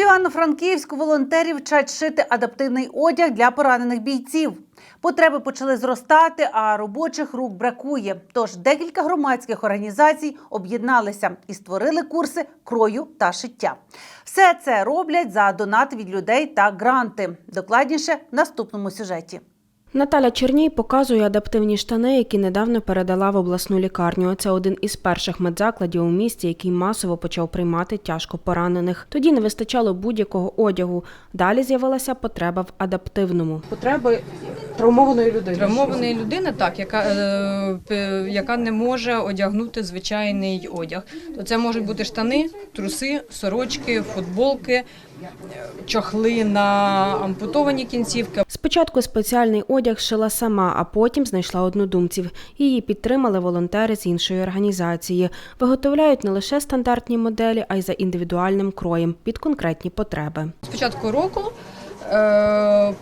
Івано-Франківську волонтерів вчать шити адаптивний одяг для поранених бійців. Потреби почали зростати, а робочих рук бракує. Тож декілька громадських організацій об'єдналися і створили курси крою та шиття. Все це роблять за донат від людей та гранти. Докладніше в наступному сюжеті. Наталя Черній показує адаптивні штани, які недавно передала в обласну лікарню. Це один із перших медзакладів у місті, який масово почав приймати тяжко поранених. Тоді не вистачало будь-якого одягу. Далі з'явилася потреба в адаптивному. потреби травмованої людини. Травмованої людини, так, яка, е, яка не може одягнути звичайний одяг. То це можуть бути штани, труси, сорочки, футболки, е, чохли на ампутовані кінцівки. Спочатку спеціальний одяг шила сама, а потім знайшла однодумців. Її підтримали волонтери з іншої організації. Виготовляють не лише стандартні моделі, а й за індивідуальним кроєм під конкретні потреби. З початку року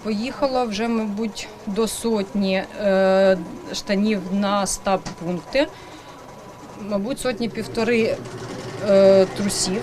поїхало вже, мабуть, до сотні е, штанів на стаб пункти, мабуть, сотні півтори е, трусів.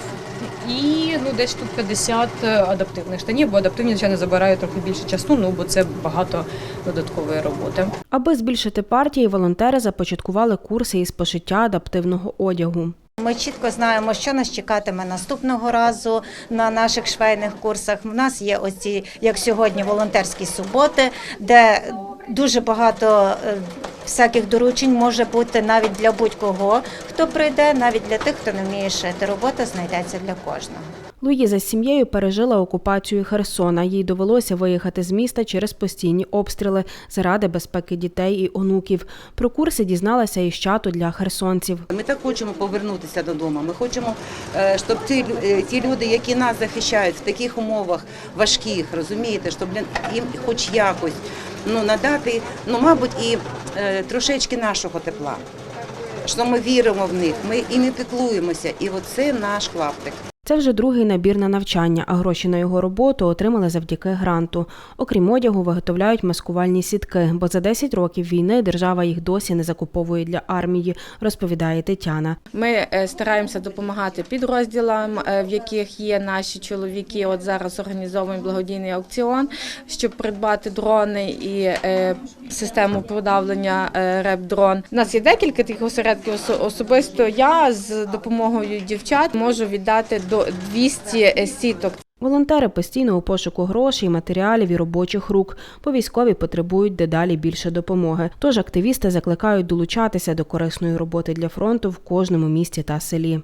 І ну, десь тут 50 адаптивних штанів, бо адаптивні, звичайно, забирають трохи більше часу, ну бо це багато додаткової роботи. Аби збільшити партії, волонтери започаткували курси із пошиття адаптивного одягу. Ми чітко знаємо, що нас чекатиме наступного разу на наших швейних курсах. У нас є оці, як сьогодні, волонтерські суботи, де дуже багато е, всяких доручень може бути навіть для будь-кого, хто прийде, навіть для тих, хто не вміє шити. Робота знайдеться для кожного. Луїза з сім'єю пережила окупацію Херсона. Їй довелося виїхати з міста через постійні обстріли заради безпеки дітей і онуків. Про курси дізналася із чату для херсонців. Ми так хочемо повернутися додому. Ми хочемо, е, щоб ті, е, ті люди, які нас захищають в таких умовах важких, розумієте, щоб їм хоч якось ну, надати, ну, мабуть, і е, трошечки нашого тепла. Що ми віримо в них, ми і не піклуємося, і оце наш клаптик. Це вже другий набір на навчання, а гроші на його роботу отримали завдяки гранту. Окрім одягу, виготовляють маскувальні сітки, бо за 10 років війни держава їх досі не закуповує для армії, розповідає Тетяна. Ми е, стараємося допомагати підрозділам, е, в яких є наші чоловіки. От зараз організовуємо благодійний аукціон, щоб придбати дрони і е, систему подавлення реп-дрон. У нас є декілька таких осередків. Особисто я з допомогою дівчат можу віддати до 200 сіток. Волонтери постійно у пошуку грошей, матеріалів і робочих рук, бо військові потребують дедалі більше допомоги. Тож активісти закликають долучатися до корисної роботи для фронту в кожному місті та селі.